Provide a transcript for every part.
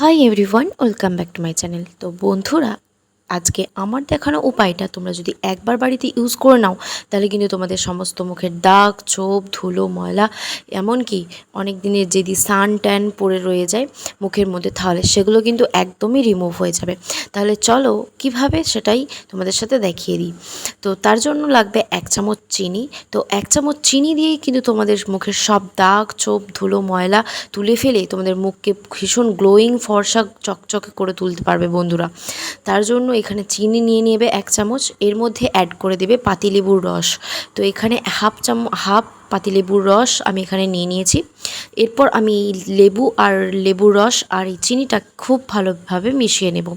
Hi everyone welcome back to my channel তো বন্ধুরা আজকে আমার দেখানো উপায়টা তোমরা যদি একবার বাড়িতে ইউজ করে নাও, তাহলে কিন্তু তোমাদের সমস্ত মুখের দাগ, ছোপ, ধুলো, ময়লা, এমনকি অনেক দিনের যদি সান ট্যান পড়ে রয়ে যায় মুখের মধ্যে, তাহলে সেগুলো কিন্তু একদমই রিমুভ হয়ে যাবে। তাহলে চলো কীভাবে সেটাই তোমাদের সাথে দেখিয়ে দিই। তো তার জন্য লাগবে এক চামচ চিনি। তো এক চামচ চিনি দিয়েই কিন্তু তোমাদের মুখের সব দাগ, ছোপ, ধুলো, ময়লা তুলে ফেলে তোমাদের মুখকে ভীষণ গ্লোয়িং ফর্সা চকচকে করে তুলতে পারবে বন্ধুরা। তার জন্য এখানে চিনি নিয়ে নেবে এক চামচ, এর মধ্যে অ্যাড করে দেবে পাতিলেবুর রস। তো এখানে হাফ চাম হাফ পাতিলেবুর রস আমি এখানে নিয়ে নিয়েছি। এরপর আমি লেবু আর লেবুর রস আর এই চিনিটা খুব ভালোভাবে মিশিয়ে নেব।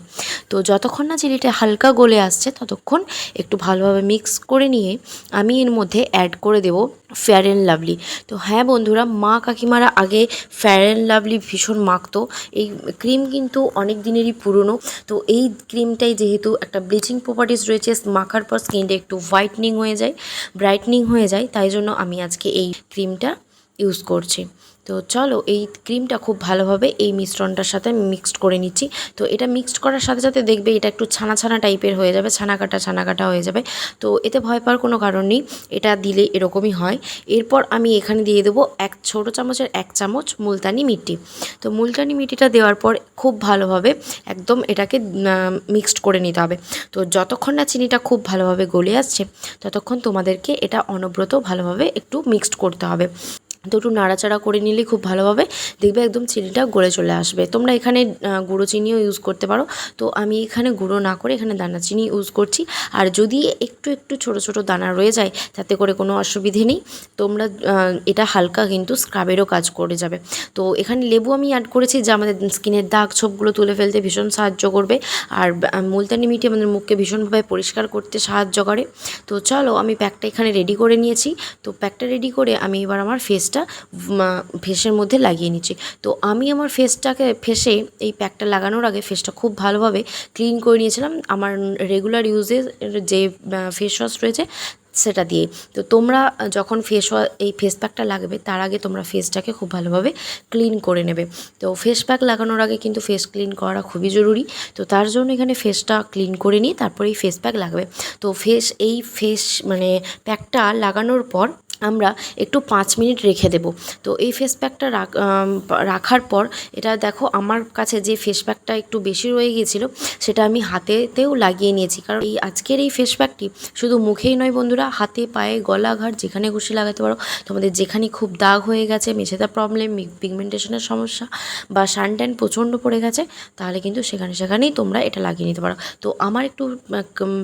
তো যতক্ষণ না চিনিটা হালকা গলে আসছে, ততক্ষণ একটু ভালোভাবে মিক্স করে নিয়ে আমি এর মধ্যে অ্যাড করে দেব ফেয়ার অ্যান্ড লাভলি তো হ্যাঁ বন্ধুরা, মা কাকিমারা আগে ফেয়ার অ্যান্ড লাভলি ভীষণ মাখতো। এই ক্রিম কিন্তু অনেক দিনেরই পুরনো। তো এই ক্রিমটাই যেহেতু একটা ব্লিচিং প্রপার্টিস রয়েছে, মাখার পর স্কিনটা একটু হোয়াইটনিং হয়ে যায় ব্রাইটনিং হয়ে যায়, তাই জন্য আমি আজকে এই ক্রিমটা ইউজ করছি। তো চলো এই ক্রিমটা খুব ভালোভাবে এই মিশ্রণটার সাথে মিক্সড করে নিচ্ছি। তো এটা মিক্সড করার সাথে সাথে দেখবে এটা একটু ছানা ছানা টাইপের হয়ে যাবে, ছানা কাটা ছানা কাটা হয়ে যাবে। তো এতে ভয় পাওয়ার কোনো কারণ নেই, এটা দিলে এরকমই হয়। এরপর আমি এখানে দিয়ে দেবো এক ছোটো চামচের এক চামচ মুলতানি মিট্টি। তো মুলতানি মিট্টিটা দেওয়ার পর খুব ভালোভাবে একদম এটাকে মিক্সড করে নিতে হবে। তো যতক্ষণ না চিনিটা খুব ভালোভাবে গলে আসছে, ততক্ষণ তোমাদেরকে এটা অনব্রত ভালোভাবে একটু মিক্সড করতে হবে। তো একটু নাড়াচাড়া করে নিলে খুব ভালোভাবে দেখবে একদম চিনিটা গলে চলে আসবে। তোমরা এখানে গুঁড়ো চিনিও ইউজ করতে পারো। তো আমি এখানে গুঁড়ো না করে এখানে দানা চিনি ইউজ করছি। আর যদি একটু একটু ছোট ছোট দানা রয়ে যায়, তাতে করে কোনো অসুবিধে নেই। তোমরা এটা হালকা কিন্তু স্ক্রাবেরও কাজ করে যাবে। তো এখানে লেবু আমি অ্যাড করেছি যা আমাদের স্কিনের দাগ ছোপগুলো তুলে ফেলতে ভীষণ সাহায্য করবে। আর মুলতানি মিটি আমাদের মুখকে ভীষণভাবে পরিষ্কার করতে সাহায্য করে। তো চলো আমি প্যাকটা এখানে রেডি করে নিয়েছি। তো প্যাকটা রেডি করে আমি এবার আমার ফেস ফেসটা ফেসের মধ্যে লাগিয়ে নিচ্ছি। তো আমি আমার ফেসটাকে, ফেসে এই প্যাকটা লাগানোর আগে ফেসটা খুব ভালোভাবে ক্লিন করে নিয়েছিলাম। আমার রেগুলার ইউজের যে ফেস ওয়াশ রয়েছে, সেটা দিয়ে তো তোমরা যখন ফেস এই ফেস প্যাকটা লাগাবে, তার আগে তোমরা ফেসটাকে খুব ভালোভাবে ক্লিন করে নেবে। তো ফেস প্যাক লাগানোর আগে কিন্তু ফেস ক্লিন করা খুবই জরুরি। তো তার জন্য এখানে ফেসটা ক্লিন করে নিয়ে তারপরে এই ফেস প্যাক লাগাবে। তো ফেস এই ফেস মানে প্যাকটা লাগানোর পর আমরা একটু পাঁচ মিনিট রেখে দেব। তো এই ফেস প্যাকটা রাখার পর এটা দেখো আমার কাছে যে ফেস প্যাকটা একটু বেশি রয়ে গিয়েছিল, সেটা আমি হাতেতেও লাগিয়ে নিয়েছি। কারণ এই আজকের এই ফেস প্যাকটি শুধু মুখেই নয় বন্ধুরা, হাতে, পায়ে, গলা ঘাট যেখানে খুশি লাগাতে পারো। তোমাদের যেখানে খুব দাগ হয়ে গেছে, মেঝেতে প্রবলেম পিগমেন্টেশনের সমস্যা বা সানট্যান প্রচণ্ড পড়ে গেছে, তাহলে কিন্তু সেখানে সেখানেই তোমরা এটা লাগিয়ে নিতে পারো। তো আমার একটু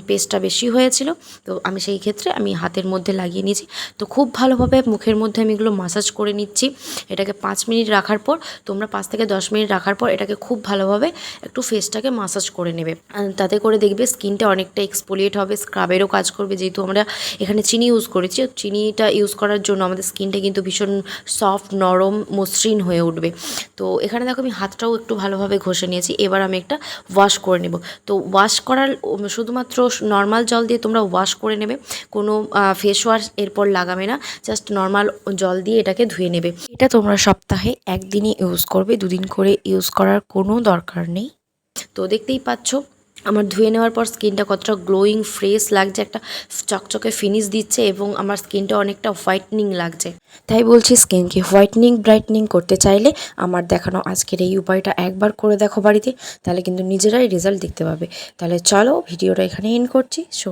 পেস্টটা বেশি হয়েছিল, তো আমি সেই ক্ষেত্রে আমি হাতের মধ্যে লাগিয়ে নিয়েছি। তো খুব ভালোভাবে মুখের মধ্যে আমি এগুলো মাসাজ করে নিচ্ছি। এটাকে পাঁচ মিনিট রাখার পর, তোমরা পাঁচ থেকে দশ মিনিট রাখার পর এটাকে খুব ভালোভাবে একটু ফেসটাকে মাসাজ করে নেবে। তাতে করে দেখবে স্কিনটা অনেকটা এক্সপোলিয়েট হবে স্ক্রাবেরও কাজ করবে। যেহেতু আমরা এখানে চিনি ইউজ করেছি চিনিটা ইউজ করার জন্য আমাদের স্কিনটা কিন্তু ভীষণ সফট নরম, মসৃণ হয়ে উঠবে। তো এখানে দেখো আমি হাতটাও একটু ভালোভাবে ঘষে নিয়েছি। এবার আমি একটা ওয়াশ করে নেব। তো ওয়াশ করার, শুধুমাত্র নর্মাল জল দিয়ে তোমরা ওয়াশ করে নেবে। কোনো ফেস ওয়াশ এরপর লাগাবে জাস্ট নর্মাল জল দিয়ে এটাকে ধুয়ে নেবে। এটা তোমরা সপ্তাহে একদিনই ইউজ করবে, দুদিন করে ইউজ করার কোনো দরকার নেই। তো দেখতেই পাচ্ছ, আমার ধুয়ে নেওয়ার পর স্কিনটা কতটা গ্লোয়িং ফ্রেশ লাগছে, একটা চকচকে ফিনিশ দিচ্ছে এবং আমার স্কিনটা অনেকটা হোয়াইটনিং লাগছে। তাই বলছি স্কিনকে হোয়াইটনিং ব্রাইটনিং করতে চাইলে আমার দেখানো আজকের এই উপায়টা একবার করে দেখো বাড়িতে, তাহলে কিন্তু নিজেরাই রেজাল্ট দেখতে পাবে। তাহলে চলো ভিডিওটা এখানে এন্ড করছি। সো